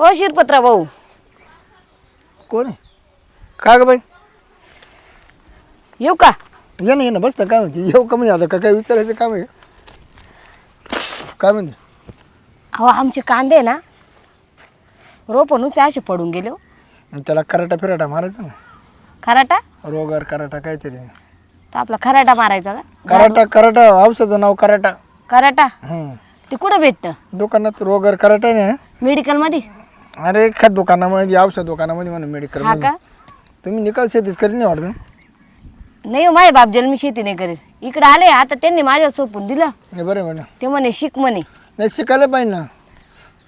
ओ शिरपत्रा भाऊ. कोण आहे? का ग बाई? येऊ का? ये ना ये ना बस ना काय म्हणते? येऊ का म्हणजे आता? का काय विचारायचं काम आहे? काय म्हणते? अहो आमचे कांदे ना रोप नुसते असे पडून गेले हो. त्याला कराटा फिराटा मारायचा ना? खराटा? रोगार कराटा काहीतरी. तर आपला खराटा मारायचा का? कराटा कराटा औषधं नाव कराटा कराटा हम्म. ते कुठं भेटतं? दुकानात रोगार कराटा नाही मेडिकलमध्ये अरे एखाद दुकानामध्ये औषध दुकानामध्ये म्हणा मेडिकल हा का? तुम्ही निकाल शेतीत करीत नाही वाटतं नाही हो, माझे बाप जन्मी शेती नाही करेल इकडे आले आता त्यांनी माझ्या सोपून दिलं. नाही बरं आहे म्हणा ते म्हणे शिक म्हणे. नाही शिकायला पाहिजे ना.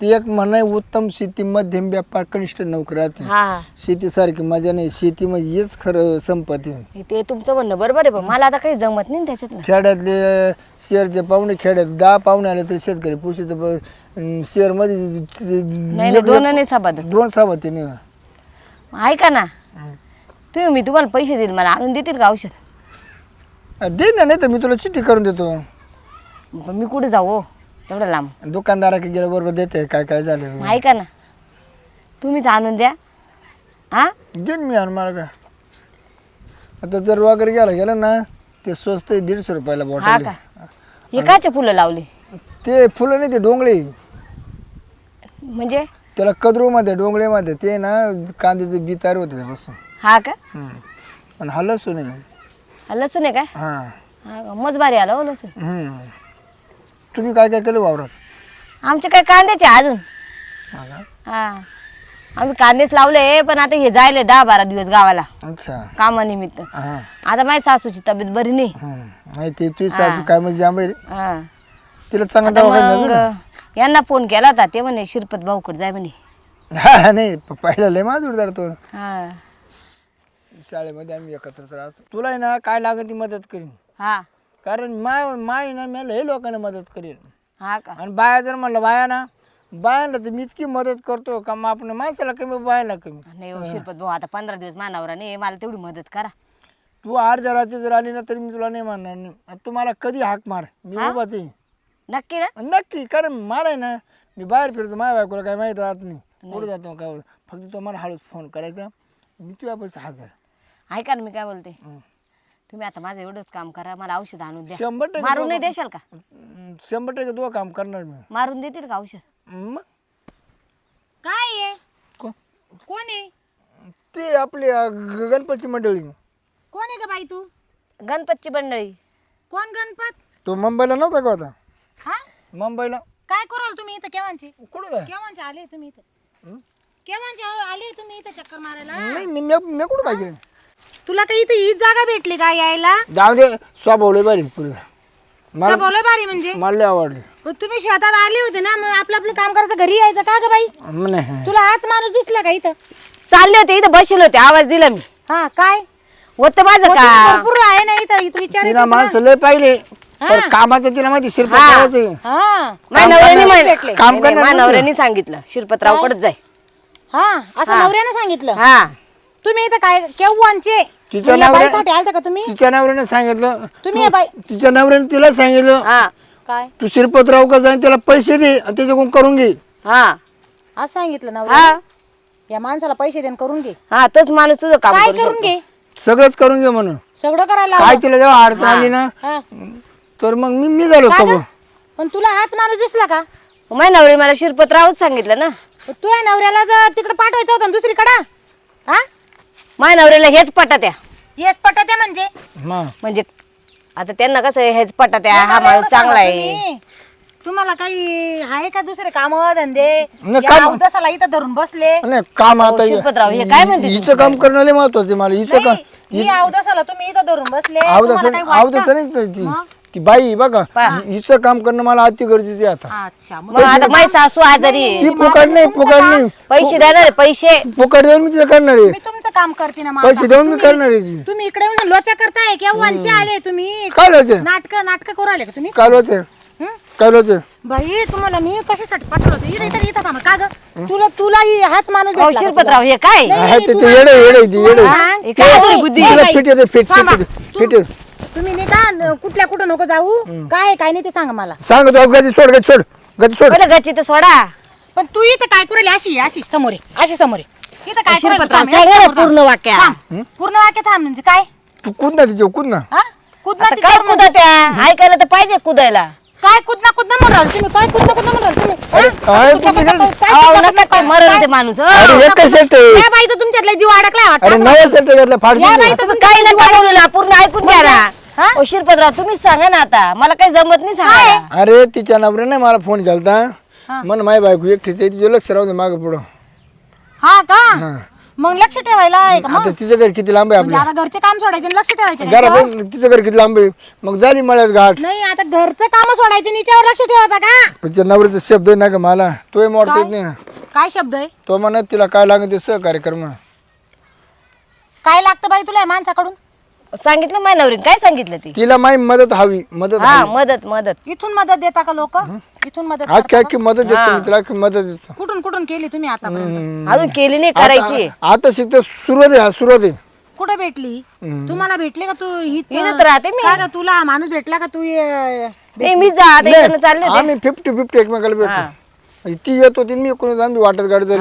ती एक म्हणा आहे, उत्तम शेती मध्यम व्यापार कनिष्ठ नोकरी. राहते हा. हा शेतीसारखी मजा नाही शेती म्हणजे हेच खरं संपत्ती हे ते तुमचं म्हणणं बरोबर आहे पण मला आता काही जमत नाही ना त्याच्यातलं. खेड्यातले शेअरचे पाहुणे खेड्यात दहा पाहुणे आले तरी शेतकरी पुशी शेअरमध्ये नाही नाही, दोन नाही साबाद दोन सावती नाही ऐका ना. तुम्ही मी तुम्हाला पैसे देईल मला आणून देतील का औषध? दे ना नाही तर मी तुला चिठ्ठी करून देतो. पण मी कुठे जाऊ? हो एवढं लांब. दुकानदाराकडे गेल्याबरोबर देते काय काय झालं? मग ऐका ना? तुम्हीच आणून द्या. हा? देईन मी आणि मला काय? आता जर वगैरे गेला गेलं ना ते स्वस्त आहे दीडशे रुपयाला हा बॉटल का? हे काचे फुलं लावली. ते फुलं नाही ते डोंगळे. म्हणजे? त्याला कदरूमध्ये डोंगळेमध्ये ते ना कांद्याचे बी तयार होते त्यापासून. हा का? हम्म. आणि हा लसूण आहे. हा, लसूण आहे काय? हां. हा का? मज भारी आला हो लसूण. हम्म. तुम्ही काय काय केलं वावरात? आमचे काय कांद्याचे अजून? हा का? हा. आम्ही कांदेच लावले पण आता हे जायले दहा बारा दिवस गावाला. अच्छा. कामानिमित्त. हां. आता माझ्या सासूची तब्येत बरी नाही. हम्म. नाही ते तुझी सासू काय म्हणजे हा. तिला चांगला आता दवाखान्यात नेलं मग यांना फोन केला होता ते म्हणे शिरपत भाऊकडे जाय म्हणे? हा नाही प- पहिला लय माझ उडदार तो. हा. शाळेमध्ये आम्ही एकत्रच राहतो. तुला आहे ना काय लागेल ती मदत करीन. हा. कारण माय माय ना मला हे लोकांना मदत करेल हा का? आणि बाया जर म्हणलं बाया ना बायाला तर मी इतकी मदत करतो का मग आपण माणसाला कमी बायाला कमी. नाही हो शिरपत भाऊ आता पंधरा दिवस मानावरा नाही मला तेवढी मदत करा. तू अर्ध्या रात्री जर आली ना तरी मी तुला नाही म्हणणार नाही आता तू मला कधी हाक मार? मी उभाच आहे. नक्की ना? नक्की कारण मला आहे ना मी बाहेर फिरतो माझ्या बायकोला काय माहीत राहत नाही. कुठं जातो काय. फक्त तो मला हळूच फोन करायचा. मी तुझ्या पैसे हजर. ऐका ना मी काय बोलते. तुम्ही आता माझं एवढंच काम करा मला औषध आणून द्या. शंभर टक्के मारून नाही देशाल का? शंभर टक्के तो काम करणार मी. मारून देतील का औषध? मग? काय आहे? को- कोण आहे? ते आपली अं, गणपती मंडळी. कोण आहे का बाई तू? गणपतची मंडळी. कोण गणपत? तो मुंबईला नव्हता का होता हा? मुंबईला. काय कराल तुम्ही इथं केव्हांचे? कुठं काय? केव्हांचे आले तुम्ही इथं? केव्हांचे आले तुम्ही इथं चक्कर मारायला? नाही मी मी मी कुठं काय केलं? तुला काही इथं हीच जागा भेटली का यायला? जाऊ दे स्वभावले बरी मला बोला बारी म्हणजे? मला लय आवडली. मग तुम्ही शेतात आले होते ना मग आपलं आपलं काम करायचं घरी यायचं का ग बाई? नाही. तुला हाच माणूस दिसला का इथं? चालले होते इथं बसले होते आवाज दिला मी. हा काय? होतं माझं का भरपूर आहे ना इथं इथं विचार तिला. माणसं लय पाहिले. पण कामाचं तिला माहिती शिरपत आहे हा. माझ्या नवऱ्याने म्हण- भेटले. काम नाही, नाही, करणार नवऱ्याने सांगितलं शिरपतरावकडेच जाय. हा असं नवऱ्यानं सांगितलं? हा. तुम्ही इथं काय केव्हांचे? तिच्या मग या नवऱ्या- बाईसाठी आलते का तुम्ही? तिच्या नवऱ्याने सांगितलं. तुम्ही बाई तिच्या नवऱ्याने तिला सांगितलं. हा. काय? तू शिरपतराव का जाईन त्याला पैसे दे आणि त्याच्याकडून करून घे. हा. असं सांगितलं हा. नवरा या माणसाला पैसे देऊन करून घे. हा तोच माणूस तुझं काम काय करू करून शकतो. घे? सगळंच करून घे म्हणून. सगळं करायला काय लावलं. तिला जेव्हा अडचण आली ना हा. तर मग मी मी झालो का गं? पण तुला हाच माणूस दिसला का? माझ्या नवरी मला शिरपतरावच सांगितलं ना. पण तू या नवऱ्याला जर तिकडे पाठवायचं होतं ना दुसरीकडं हा? माझ्या नवऱ्याला हेच पटत्या. येस पटत्या म्हणजे? हा. म्हणजे आता त्यांना कसं हेच पटत्या हा मला माणूस चांगला आहे. तुम्ही. तुम्हाला काही आहे का दुसरे काम धंदे? नाही, या काम- अवदसाला इथं धरून बसले. नाही काम आता शिरपतराव, हे काय म्हणते हिचं काम करणं लय महत्वाचं मला. हिचं काम नाही, ही अवदसाला तुम्ही इथं धरून बसले. आवडत तुम्हाला काही आवडत वाटतं? नाही ती? ती बाई बघा हिचं काम करणं मला अति गरजेचं आहे आता अच्छा मग मग आता माझी सासू आजारी आहे. ती फुकट नाही फुकट नाही पैसे देणार आहे, पैसे फुकट देऊन मी तिचं करणार आहे तुमचं काम करते ना पैसे. देऊन मी करणार आहे ती तुम्ही इकडे येऊन लोचा करताय केव्हांचे आले तुम्ही काय लोचे नाटक नाटक करू आले का तुम्ही काय लोचे हं? काय लोचे बाई तुम्हाला मी कशासाठी पाठवलं होतं? इथं इथं इथं थांबा का ग तुला तुला हि- हाच माणूस भेटला का हे काय नाही, आहे ते तू ते येडे येडे ती येडे सांग. हे काय काय? बुद्धी? तिला बाई, फिट येते फिट. फिट तू- फिट येते. तुम्ही नाही का न- कुठल्या कुठं नको जाऊ काय काय नाही ते सांगा मला सांग तू गती सोड गती सोड गती सोड गच्ची तर सोडा पण तू इथं काय करेल अशी अशी समोर आहे अशी समोर आहे इथं काय करेल शिरपतराव, थांब, सांगा अशी ना समोर थांब. पूर्ण वाक्य. थांब. पूर्ण वाक्य थांब म्हणजे काय तू कुद ना तिच्या कुद ना हा कुदना आता काय तिच्यावर म्हणजे- कुदा त्या ऐकायला तर पाहिजे कुदायला काय कुदना कुदना म्हणून राहिले तुम्ही काय कुदना कुदना म्हणून राहिले तुम्ही हा? अरे, काय कुदना कुदना कुदना- काय अहो, कुदना नका कुदना काय काय- मरण काय- ते माणूस हो. अरे एक सेट या बाईचा तुमच्यातला जीव अडकलाय वाटतं अरे असं नवा सेट घेतला या फाडशी बाईचा तुम्ही काही नका बोलूला पूर्ण ऐकून घ्या ना हा? ओ शिरपतराव तुम्हीच सांगा ना आता. मला काही जमत नाही सांगा अरे तिच्या नवऱ्याने मला फोन केलता. हा. मन माय बायको एकटीच आहे तुझं लक्ष राहू दे मागं पुढं. हा का? हा. मग लक्ष ठेवायला आहे का मग? आता तिचं घर किती लांब आहे म्हणजे आपलं? आता घरचे काम सोडायचे आणि लक्ष ठेवायचे का? घरा तिचं घर किती लांब आहे? मग झाली मळ्यात घाट. नाही आता घरचं काम सोडायचे नीच्यावर लक्ष ठेवायचा का? पण तिच्या नवऱ्याचा शब्द आहे ना का मला. तोही मोडता येत नाही. ना. काय शब्द आहे? तो म्हणत तिला काय लागेल ते सहकार्य कर म्हणा काय लागतं बाई तुला या माणसाकडून? सांगितलं माझ्या नवरीने. काय सांगितलं ती? तिला माही मदत हवी मदत हा हवी. मदत मदत. इथून मदत देता का लोक? इथून मदत आज करता काय का? मदत देतो मी तिला की मदत देतो. कुठून कुठून केली तुम्ही आतापर्यंत? अजून केली नाही करायची. आता आता शिकते सुरुवात आहे हा सुरुवात आहे. कुठे भेटली? तुम्हाला भेटली का तू ही इथंच राहते मी. काय का तुला हा माणूस भेटला का तू नाही मी जा आता इकडनं चालले होते. आम्ही फिफ्टी फिफ्टी एकमेकाला भेटतो म्हणजे ती येत होती मी कोणी आम्ही वाटत गाडी झाली.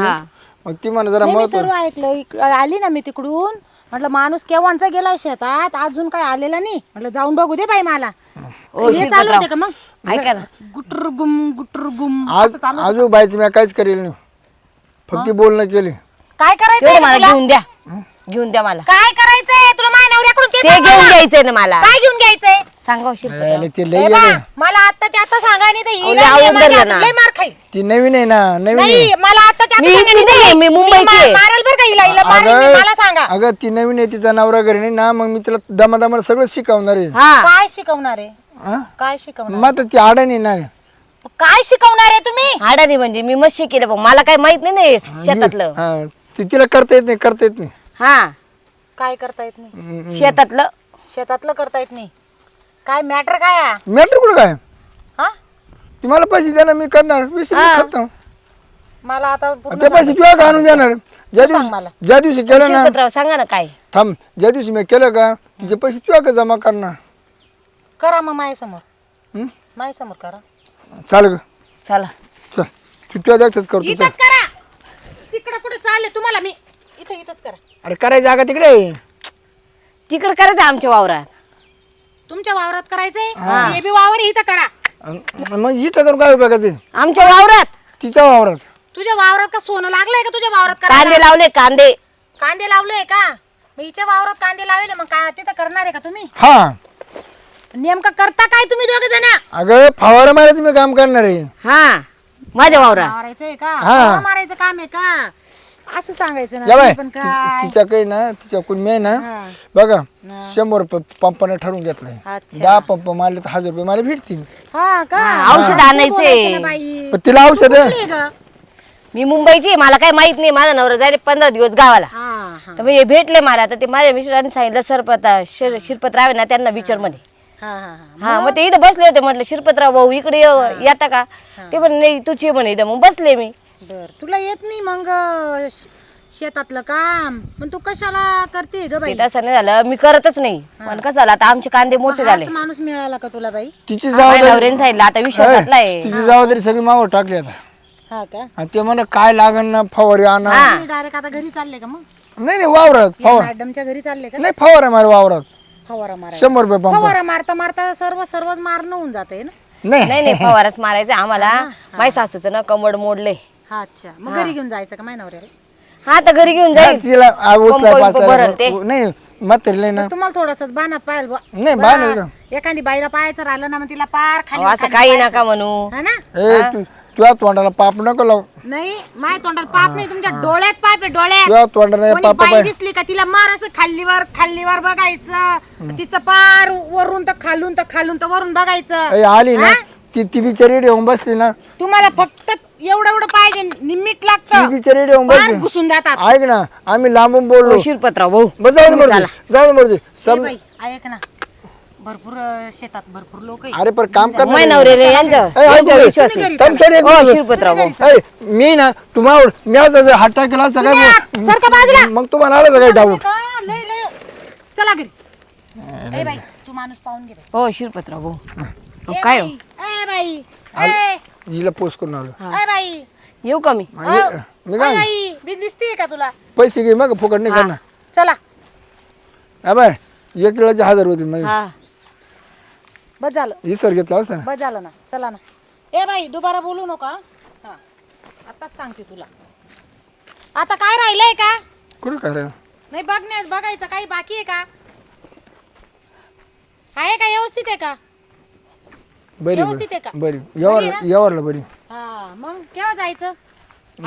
मग ती म्हणा जरा नाही, मी महत्त्व सर्व ऐकलं. इक- आली ना मी तिकडून. म्हटलं माणूस केव्हाचा गेला शेतात? अजून काय आलेला नाही. म्हटलं जाऊन बघू दे बाई मला. ओ, हे चालू होते का मग? ऐका ना. गुटर गुम गुटर गुम आज आजू बायचं मी काहीच करेल नाही. फक्त बोलणं केले. काय करायचंय तेवढं रे मला तुला? घेऊन द्या. घेऊन द्या मला. काय करायचंय? तुला माझ्या नवऱ्याकडून ते ते सांग घेऊन मला. द्यायचंय ना मला. काय घेऊन घ्यायचंय? सांगा हो. अरे ते बा. मला आता सांगा नाही तर अहो, ही लय राहिली आवडलं माझ्या ना. लय मार खाईल. ती नवीन आहे ना नवीन आहे. मला मी आता सांगा इथली नाही नाहीये, तर मी मी मुंबईची मा- आहे. मारेल बरं का हिला हिला मारेल मी, मला सांगा. अगं ती नवीन आहे तिचा नवरा घरी नाही ना मग मी तिला दमादमा सगळं शिकवणार आहे. हा. काय शिकवणार आहे? हा? काय शिकवणार? मग आता ती आडाणी ना काय शिकवणार आहे तुम्ही? हाडानी म्हणजे मी मस्त केलं पण मला काही माहीत नाही ना हे शेतातलं. हा ती तिला करता येत नाही करता येत नाही. हा. काय करता येत नाही? शेतातलं. शेतातलं करता येत नाही. काय मॅटर काय आहे? मॅटर कुठं काय? हा? ती मला पैसे देणार मी करणार. करतो मला आता पूर्ण ते पैसे तुला का आणून देणार. ज्या सांग दिवशी मला. ज्या दिवशी केलं ना शिरपतराव सांगा ना काय. थांब. ज्या दिवशी मी केलं का तिचे पैसे तुला का जमा करणार. करा मग माझ्यासमोर हं? माझ्यासमोर करा. चाल ग. चला. चल. तू तुला देखतच करतो चल. इथंच करा. तिकडे कुठे चालले तुम्हाला मी? इथं इथंच करा. अरे करायची जागा तिकडे. तिकडे करायचं आमच्या वावरात. तुमच्या वावरात करायचंय? हे बी वावर आहे, इथं करा. अन- मग इथं करून काय उपयोग आहे ते? आमच्या वावरात. तिच्या वावरात. तुझ्या वावरात का सोनं लागलंय का तुझ्या वावरात करायला? कांदे लावले कांदे. कांदे लावले का? मग हिच्या वावरात कांदे लावले मग काय तिथं करणार आहे का तुम्ही? हा. नेमकं करता काय तुम्ही दोघे जण? अगं फवारा मारायचं मी काम करणार आहे. हा माझ्या वावरात. मारायचंय का? हा. फवारा मारायचं काम आहे का? असं सांगायचं या ना बाय तुम्ही पण काय? तिच्या काही ना तिच्या कोण मी ना हा. बघा शंभर रुपये पंपाने ठरवून घेतलंय. अच्छा. दहा पंप मारले तर हजार रुपये मला भेटतील. हा का? औषध बोलायचं आणायचे ना बाई. पण तिला औषध आहे. ग? मी मुंबईची आहे, मला काय माहीत नाही माझा नवरा जायले पंधरा दिवस गावाला. हा हा. तर मग हे भेटले मला तर ते माझ्या मिस्टरांनी सांगितलं सरपता शिर शिरपतराव आहे ना त्यांना विचारमध्ये हा हा हा. हा मग ते इथं बसले होते म्हटलं शिरपतराव भाऊ इकडे ये- येता का? ते पण नाही तुझी म्हणे इथं. मग बसले मी. बर तुला येत नाही मग शेतातलं काम. पण तू कशाला करते ग बाई? ते तसं नाही झालं. मी करतच नाही. पण कसं झालं आता आमचे कांदे मोठे झाले. हाच माणूस मिळाला का तुला बाई? तिची माझ्या जबाबदारी नवऱ्याने सांगितलं. आता आहे तिची जबाबदारी सगळी मावर टाकली आता. हा का? आणि ते म्हणा काय लागण ना फवारे आणा. हा. तुम्ही डायरेक्ट आता घरी चालले का मग? नाही नाही वावरात फवार. मॅडमच्या घरी चालले का? नाही फवारा मारे वावरात. फवारा मारा शंभर रुपये पंप. फवारा मारता मारता सर्व सर्वच मारणं होऊन जाते ना? नाही. नाही नाही फवारच मारायचं आम्हाला. माझ्या सासूचं ना कमड मोडले हा अच्छा. मग घरी घेऊन जायचं का माय नवऱ्याला हा तर घरी घेऊन हा, जाईल तिला आ, उचला पंप- पाचला भरण ते. नाही ना. तुम्हाला थोडस बाणात. नाही बा, एखादी बाईला पाहायचं राहिलं ना मग तिला पार खाली असं काही नका म्हणू. हा ना? ए तू तुझ्या तोंडाला पाप नको लाव. नाही माय तोंडाला पाप नाही तुमच्या डोळ्यात पाप आहे डोळ्यात. तोंडाला कोणी पाप बाई पाय दिसली का तिला मार असं खाल्लीवर खाल्लीवर बघायचं. तिचं पार वरून तर खालून तर खालून तर वरून बघायचं. ए, आली ना. ती ती बिचारी येऊन बसली ना. तुम्हाला फक्त एवढं एवढं पाहिजे निमिट लागतं. घुसून जातात. ऐक ना आम्ही लांबून बोललो. हो, शिरपतराव भाऊ. बस जाऊ दे जाऊ दे सम बाई ऐक ना. भरपूर अं, शेतात भरपूर लोक अरे पण काम कर ना. माझ्या नवऱ्याला यांचं. ए, ऐक यांच्यावर ना. विश्वास आहे. थांब सोड एक हो मिनिट. शिरपतराव भाऊ. ए, मी ना तुम्हाला मी आज जर हात टाकेला असता काय मग- सारखा बाजूला. मग तुम्हाला आलं काय डाऊट लय लय चला घरी. ए बाई तू माणूस पाहून घे बाई. हो शिरपतराव भाऊ. हो, काय हो? बाई, ए बाई ए. हिला पोस्ट करून आलो. ए बाई. येऊ का मी? मग ये- मी काय आई मी दिसतीये का तुला? पैसे घे मग फुकट नाही करणार चला. बाय एक किलोचे हजार होतील म्हणजे हा. बस झालं. इसर घेतला असता ना. बस झालं ना. चला ना. ए बाई दुबारा बोलू नका हा. आताच सांगते तुला. आता काय राहिलंय का? कुठं काय रे? नाही बघण्यात बघायचं काही बाकी आहे का? आहे का? व्यवस्थित आहे का? बरी व्यवस्थित आहे का? बरी. बरी यावरला यावरला बरी. हा मग केव्हा जायचं?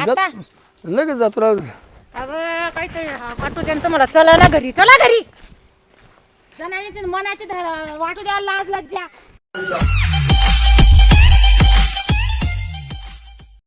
जात लगेच जातो दे. अगं काहीतरी हा, वाटू द्या मला चला ना घरी चला घरी. जणांची मनाची धरा. वाटू द्या लाज लज्जा.